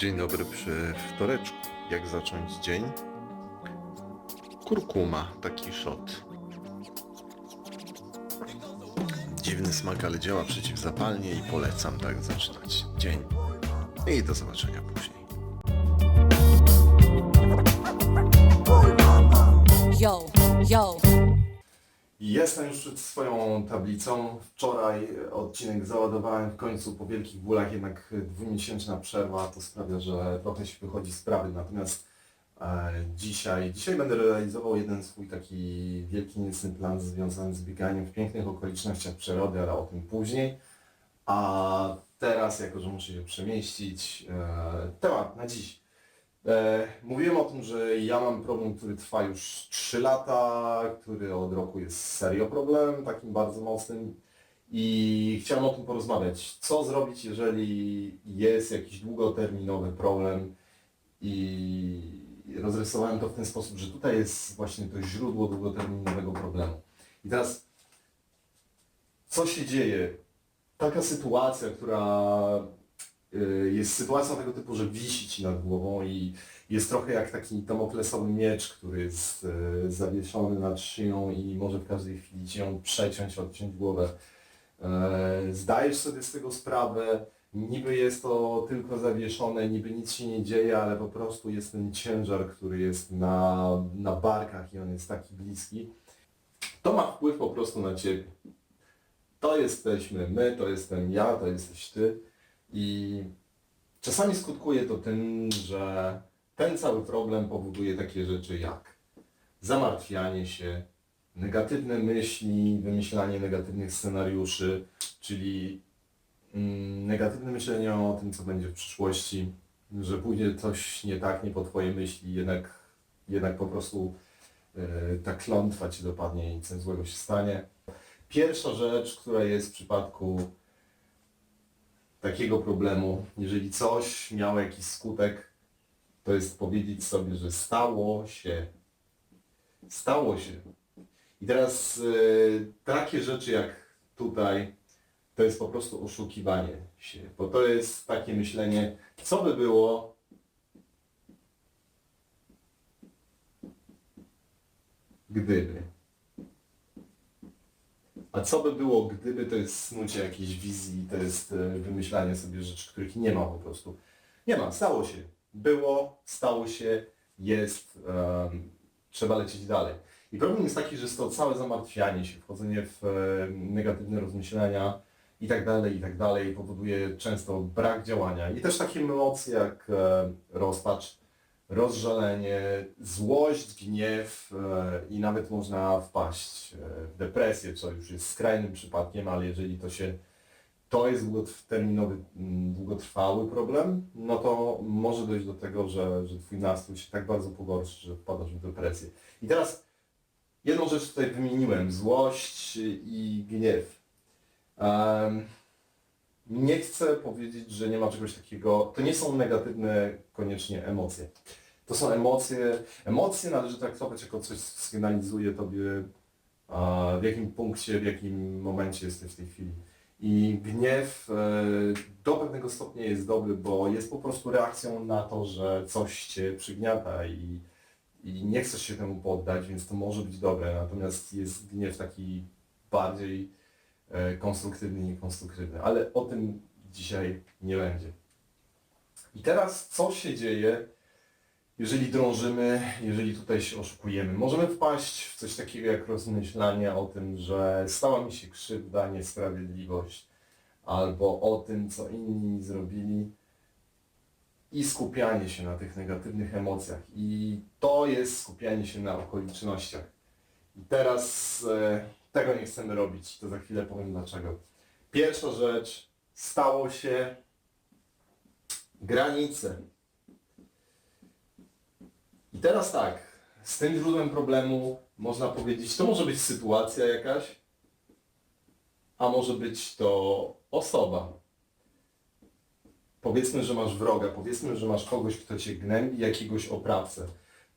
Dzień dobry przy wtoreczku. Jak zacząć dzień? Kurkuma, taki shot. Dziwny smak, ale działa przeciwzapalnie i polecam tak zaczynać dzień. I do zobaczenia później. Jestem już przed swoją tablicą. Wczoraj odcinek załadowałem w końcu po wielkich bólach, jednak dwumiesięczna przerwa to sprawia, że trochę się wychodzi z sprawy. Natomiast e, dzisiaj, dzisiaj będę realizował jeden swój taki wielki niecny plan związany z bieganiem w pięknych okolicznościach przyrody, ale o tym później. A teraz, jako że muszę się przemieścić, e, temat na dziś. E, mówiłem o tym, że ja mam problem, który trwa już 3 lata, który od roku jest serio problemem, takim bardzo mocnym i chciałem o tym porozmawiać. Co zrobić, jeżeli jest jakiś długoterminowy problem i rozrysowałem to w ten sposób, że tutaj jest właśnie to źródło długoterminowego problemu. I teraz, co się dzieje? Taka sytuacja, która jest sytuacją tego typu, że wisi ci nad głową i jest trochę jak taki damoklesowy miecz, który jest y, zawieszony nad szyją i może w każdej chwili ci ją przeciąć, odciąć głowę. E, Zdajesz sobie z tego sprawę, niby jest to tylko zawieszone, niby nic się nie dzieje, ale po prostu jest ten ciężar, który jest na, na barkach i on jest taki bliski. To ma wpływ po prostu na Ciebie. To jesteśmy my, to jestem ja, to jesteś Ty. I czasami skutkuje to tym, że ten cały problem powoduje takie rzeczy jak zamartwianie się, negatywne myśli, wymyślanie negatywnych scenariuszy, czyli mm, negatywne myślenie o tym, co będzie w przyszłości, że pójdzie coś nie tak, nie po Twojej myśli, jednak, jednak po prostu e, ta klątwa Cię dopadnie i coś złego się stanie. Pierwsza rzecz, która jest w przypadku takiego problemu, jeżeli coś miało jakiś skutek, to jest powiedzieć sobie, że stało się. Stało się. I teraz y, takie rzeczy jak tutaj, to jest po prostu oszukiwanie się, bo to jest takie myślenie, co by było, gdyby. A co by było, gdyby to jest snucie jakiejś wizji, to jest e, wymyślanie sobie rzeczy, których nie ma po prostu. Nie ma, stało się. Było, stało się, jest, em, trzeba lecieć dalej. I problem jest taki, że jest to całe zamartwianie się, wchodzenie w e, negatywne rozmyślenia i tak dalej, i tak dalej, powoduje często brak działania. I też takie emocje jak e, rozpacz, rozżalenie, złość, gniew e, i nawet można wpaść e, w depresję, co już jest skrajnym przypadkiem, ale jeżeli to się to jest długoterminowy, mm, długotrwały problem, no to może dojść do tego, że, że twój nastrój się tak bardzo pogorszy, że wpadasz w depresję. I teraz jedną rzecz tutaj wymieniłem, złość i gniew. Em, nie chcę powiedzieć, że nie ma czegoś takiego, to nie są negatywne koniecznie emocje. To są emocje, emocje należy traktować jako coś, co sygnalizuje tobie, w jakim punkcie, w jakim momencie jesteś w tej chwili. I gniew e, do pewnego stopnia jest dobry, bo jest po prostu reakcją na to, że coś cię przygniata i, i nie chcesz się temu poddać, więc to może być dobre. Natomiast jest gniew taki bardziej e, konstruktywny, niekonstruktywny. Ale o tym dzisiaj nie będzie. I teraz co się dzieje, jeżeli drążymy, jeżeli tutaj się oszukujemy? Możemy wpaść w coś takiego jak rozmyślanie o tym, że stała mi się krzywda, niesprawiedliwość, albo o tym, co inni zrobili i skupianie się na tych negatywnych emocjach. I to jest skupianie się na okolicznościach. I teraz e, tego nie chcemy robić, to za chwilę powiem dlaczego. Pierwsza rzecz, stało się granice. I teraz tak, z tym źródłem problemu można powiedzieć, to może być sytuacja jakaś, a może być to osoba. Powiedzmy, że masz wroga, powiedzmy, że masz kogoś, kto cię gnębi, jakiegoś oprawcę.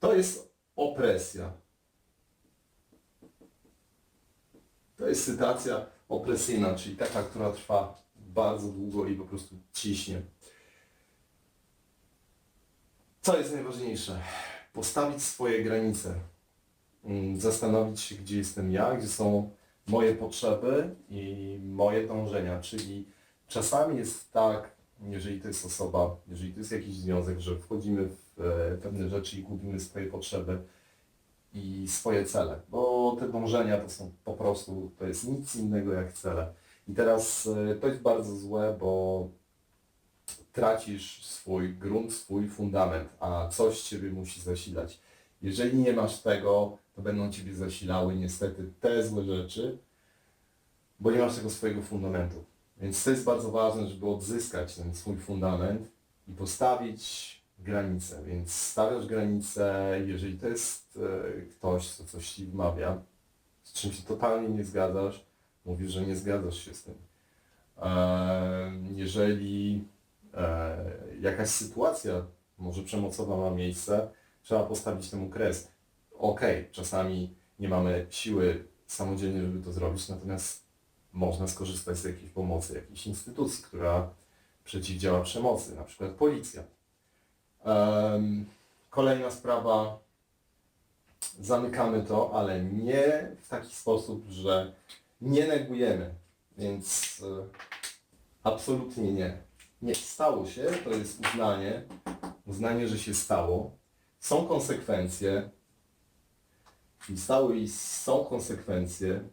To jest opresja. To jest sytuacja opresyjna, czyli taka, która trwa bardzo długo i po prostu ciśnie. Co jest najważniejsze? Postawić swoje granice. Mm, Zastanowić się, gdzie jestem ja, gdzie są moje potrzeby i moje dążenia. Czyli czasami jest tak, jeżeli to jest osoba, jeżeli to jest jakiś związek, że wchodzimy w e, pewne rzeczy i gubimy swoje potrzeby i swoje cele, bo te dążenia to są po prostu, to jest nic innego jak cele. I teraz e, to jest bardzo złe, bo tracisz swój grunt, swój fundament, a coś Ciebie musi zasilać. Jeżeli nie masz tego, to będą Ciebie zasilały niestety te złe rzeczy, bo nie masz tego swojego fundamentu. Więc to jest bardzo ważne, żeby odzyskać ten swój fundament i postawić granice. Więc stawiasz granice, jeżeli to jest e, ktoś, co coś Ci wmawia, z czym się totalnie nie zgadzasz, mówisz, że nie zgadzasz się z tym. Jeżeli e, jakaś sytuacja, może przemocowa ma miejsce, trzeba postawić temu kres. Okej, czasami nie mamy siły samodzielnie, żeby to zrobić, natomiast można skorzystać z jakiejś pomocy, jakiejś instytucji, która przeciwdziała przemocy, na przykład policja. Kolejna sprawa, zamykamy to, ale nie w taki sposób, że nie negujemy, więc e, absolutnie nie. Nie, stało się, to jest uznanie, uznanie, że się stało. Są konsekwencje, i stały i są konsekwencje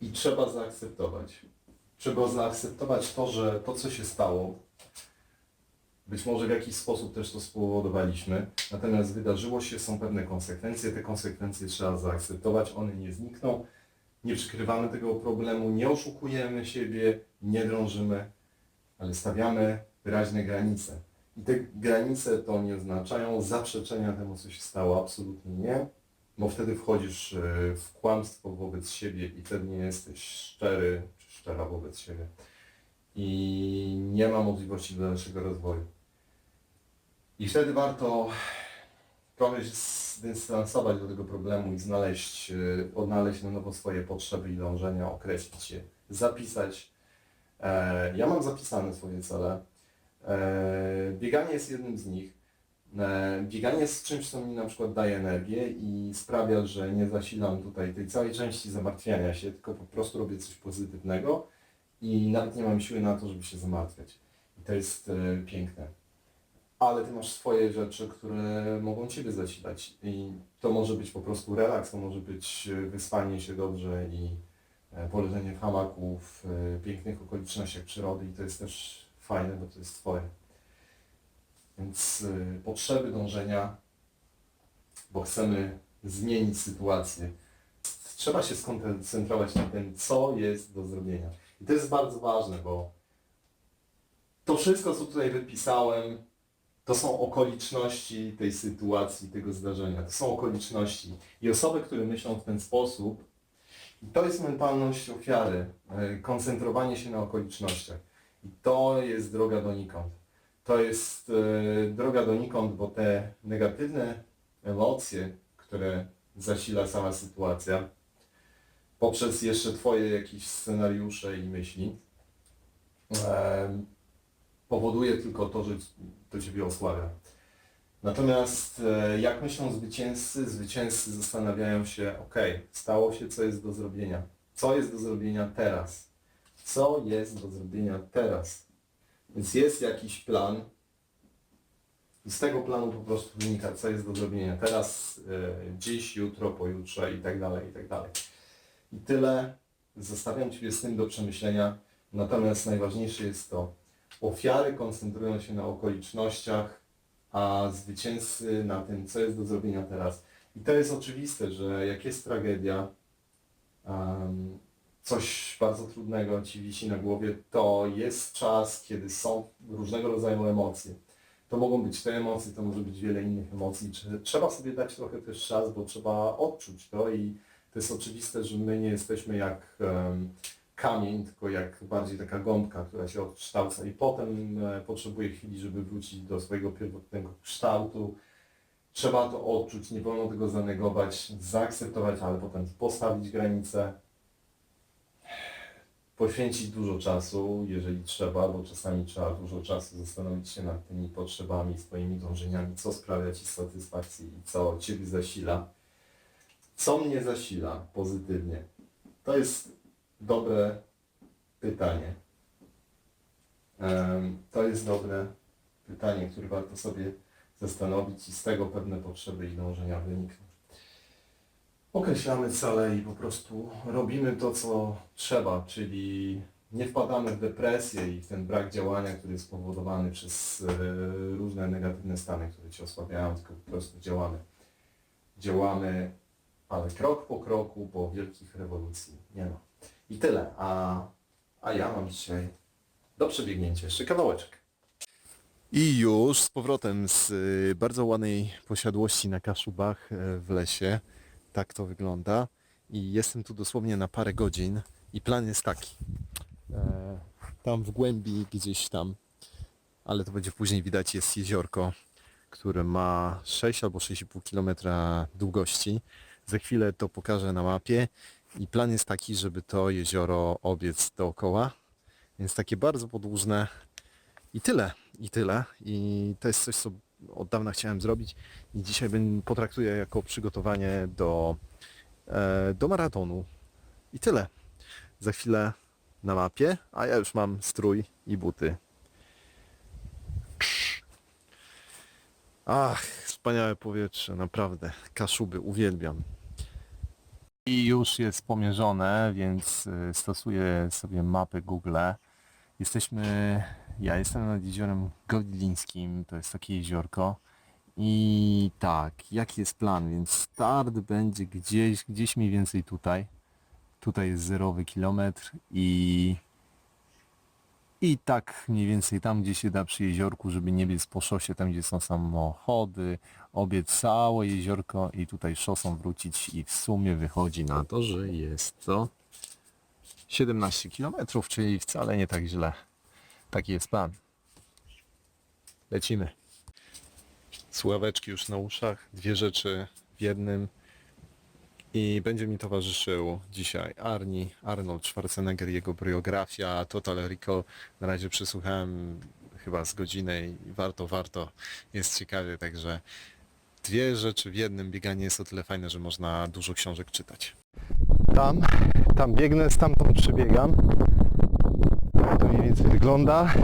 i trzeba zaakceptować. Trzeba zaakceptować to, że to, co się stało, być może w jakiś sposób też to spowodowaliśmy, natomiast wydarzyło się, są pewne konsekwencje, te konsekwencje trzeba zaakceptować, one nie znikną, nie przykrywamy tego problemu, nie oszukujemy siebie, nie drążymy, ale stawiamy wyraźne granice. I te granice to nie oznaczają zaprzeczenia temu, co się stało, absolutnie nie, bo wtedy wchodzisz e, w kłamstwo wobec siebie i wtedy nie jesteś szczery czy szczera wobec siebie. I nie ma możliwości dalszego rozwoju. I wtedy warto trochę się zdystansować do tego problemu i znaleźć, e, odnaleźć na nowo swoje potrzeby i dążenia, określić je, zapisać. E, Ja mam zapisane swoje cele. E, Bieganie jest jednym z nich. E, Bieganie jest czymś, co mi na przykład daje energię i sprawia, że nie zasilam tutaj tej całej części zamartwiania się, tylko po prostu robię coś pozytywnego i nawet nie mam siły na to, żeby się zamartwiać. I to jest piękne. Ale ty masz swoje rzeczy, które mogą ciebie zasilać i to może być po prostu relaks, to może być e, wyspanie się dobrze i e, poleżenie w hamaku w e, pięknych okolicznościach przyrody i to jest też fajne, bo to jest twoje. Więc potrzeby dążenia, bo chcemy zmienić sytuację. Trzeba się skoncentrować na tym, co jest do zrobienia. I to jest bardzo ważne, bo to wszystko, co tutaj wypisałem, to są okoliczności tej sytuacji, tego zdarzenia. To są okoliczności. I osoby, które myślą w ten sposób, to jest mentalność ofiary, y, koncentrowanie się na okolicznościach. I to jest droga donikąd to jest e, droga donikąd, bo te negatywne emocje, które zasila sama sytuacja, poprzez jeszcze Twoje jakieś scenariusze i myśli, e, powoduje tylko to, że to Ciebie osłabia. Natomiast e, jak myślą zwycięzcy, zwycięzcy zastanawiają się, ok, stało się, co jest do zrobienia. Co jest do zrobienia teraz? Co jest do zrobienia teraz? Więc jest jakiś plan i z tego planu po prostu wynika, co jest do zrobienia teraz, e, dziś, jutro, pojutrze i tak dalej, i tak dalej. I tyle. Zostawiam Ciebie z tym do przemyślenia. Natomiast najważniejsze jest to, ofiary koncentrują się na okolicznościach, a zwycięzcy na tym, co jest do zrobienia teraz. I to jest oczywiste, że jak jest tragedia, em, coś bardzo trudnego Ci wisi na głowie, to jest czas, kiedy są różnego rodzaju emocje. To mogą być te emocje, to może być wiele innych emocji. Trzeba sobie dać trochę też czas, bo trzeba odczuć to i to jest oczywiste, że my nie jesteśmy jak em, kamień, tylko jak bardziej taka gąbka, która się odkształca i potem e, potrzebuje chwili, żeby wrócić do swojego pierwotnego kształtu. Trzeba to odczuć, nie wolno tego zanegować, zaakceptować, ale potem postawić granice, poświęcić dużo czasu, jeżeli trzeba, bo czasami trzeba dużo czasu zastanowić się nad tymi potrzebami, swoimi dążeniami, co sprawia Ci satysfakcji i co Ciebie zasila. Co mnie zasila pozytywnie? To jest dobre pytanie. To jest dobre pytanie, które warto sobie zastanowić i z tego pewne potrzeby i dążenia wynikną. Określamy cele i po prostu robimy to, co trzeba, czyli nie wpadamy w depresję i w ten brak działania, który jest spowodowany przez e, różne negatywne stany, które Cię osłabiają, tylko po prostu działamy. Działamy, ale krok po kroku, po wielkich rewolucji nie ma. I tyle. A, a ja mam dzisiaj do przebiegnięcia jeszcze kawałeczek. I już z powrotem z y, bardzo ładnej posiadłości na Kaszubach e, w lesie. Tak to wygląda. I jestem tu dosłownie na parę godzin. I plan jest taki. E, tam w głębi gdzieś tam, ale to będzie później widać, jest jeziorko, które ma 6 albo 6,5 km długości. Za chwilę to pokażę na mapie. I plan jest taki, żeby to jezioro obiec dookoła. Więc takie bardzo podłużne i tyle, i tyle. I to jest coś, co od dawna chciałem zrobić i dzisiaj potraktuję jako przygotowanie do, e, do maratonu. I tyle. Za chwilę na mapie, a ja już mam strój i buty. Ach, wspaniałe powietrze, naprawdę. Kaszuby uwielbiam. I już jest pomierzone, więc y, stosuję sobie mapę Google. Jesteśmy, ja jestem nad jeziorem Godlińskim, to jest takie jeziorko. I tak, jaki jest plan? Więc start będzie gdzieś, gdzieś mniej więcej tutaj. Tutaj jest zerowy kilometr i i tak mniej więcej tam, gdzie się da przy jeziorku, żeby nie biec po szosie, tam gdzie są samochody, obiec całe jeziorko i tutaj szosą wrócić i w sumie wychodzi na to, że jest to 17 km, czyli wcale nie tak źle. Taki jest plan. Lecimy. Sławeczki już na uszach, dwie rzeczy w jednym. I będzie mi towarzyszył dzisiaj Arni, Arnold Schwarzenegger, jego biografia, Total Recall. Na razie przesłuchałem chyba z godziny i warto, warto. Jest ciekawie, także dwie rzeczy w jednym. Bieganie jest o tyle fajne, że można dużo książek czytać. Tam, tam biegnę, stamtąd przebiegam. Tak to mniej więcej wygląda.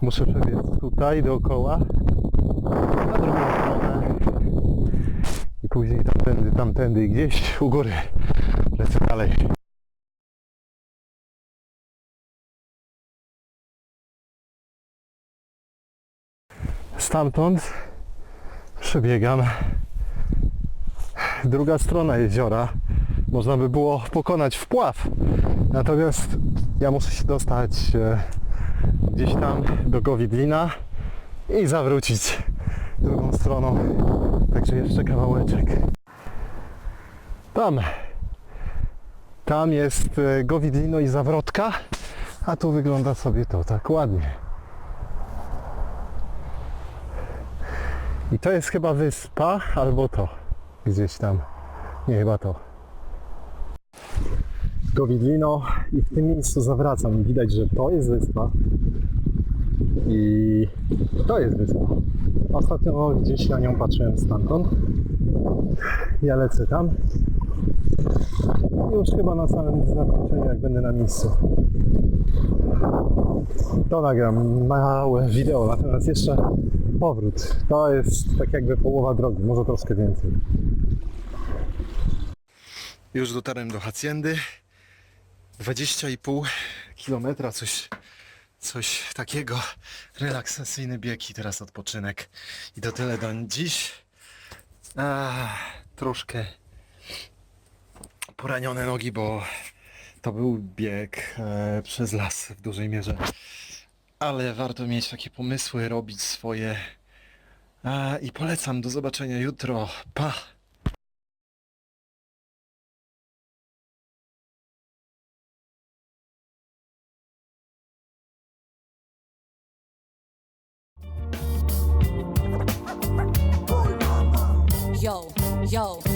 Muszę przebiec tutaj dookoła, na drugą później tamtędy, tamtędy i gdzieś u góry lecę dalej. Stamtąd przebiegam druga strona jeziora. Można by było pokonać wpław. Natomiast ja muszę się dostać e, gdzieś tam do Gowidlina i zawrócić drugą stroną. Także jeszcze kawałeczek. Tam. Tam jest e, Gowidlino i zawrotka, a tu wygląda sobie to tak ładnie. I to jest chyba wyspa, albo to. Gdzieś tam. Nie, chyba to. Gowidlino i w tym miejscu zawracam. Widać, że to jest wyspa. I to jest wyspa. Ostatnio gdzieś na nią patrzyłem stamtąd. Ja lecę tam. I już chyba na samym zakończeniu, jak będę na miejscu. To nagram małe wideo, natomiast jeszcze powrót. To jest tak jakby połowa drogi, może troszkę więcej. Już dotarłem do Haciendy. 20,5 kilometra, coś, coś takiego. Relaksacyjny bieg i teraz odpoczynek. I to tyle do dziś. Ah, troszkę poranione nogi, bo to był bieg e, przez las w dużej mierze. Ale warto mieć takie pomysły, robić swoje. A, I polecam, do zobaczenia jutro. Pa! Yo, yo.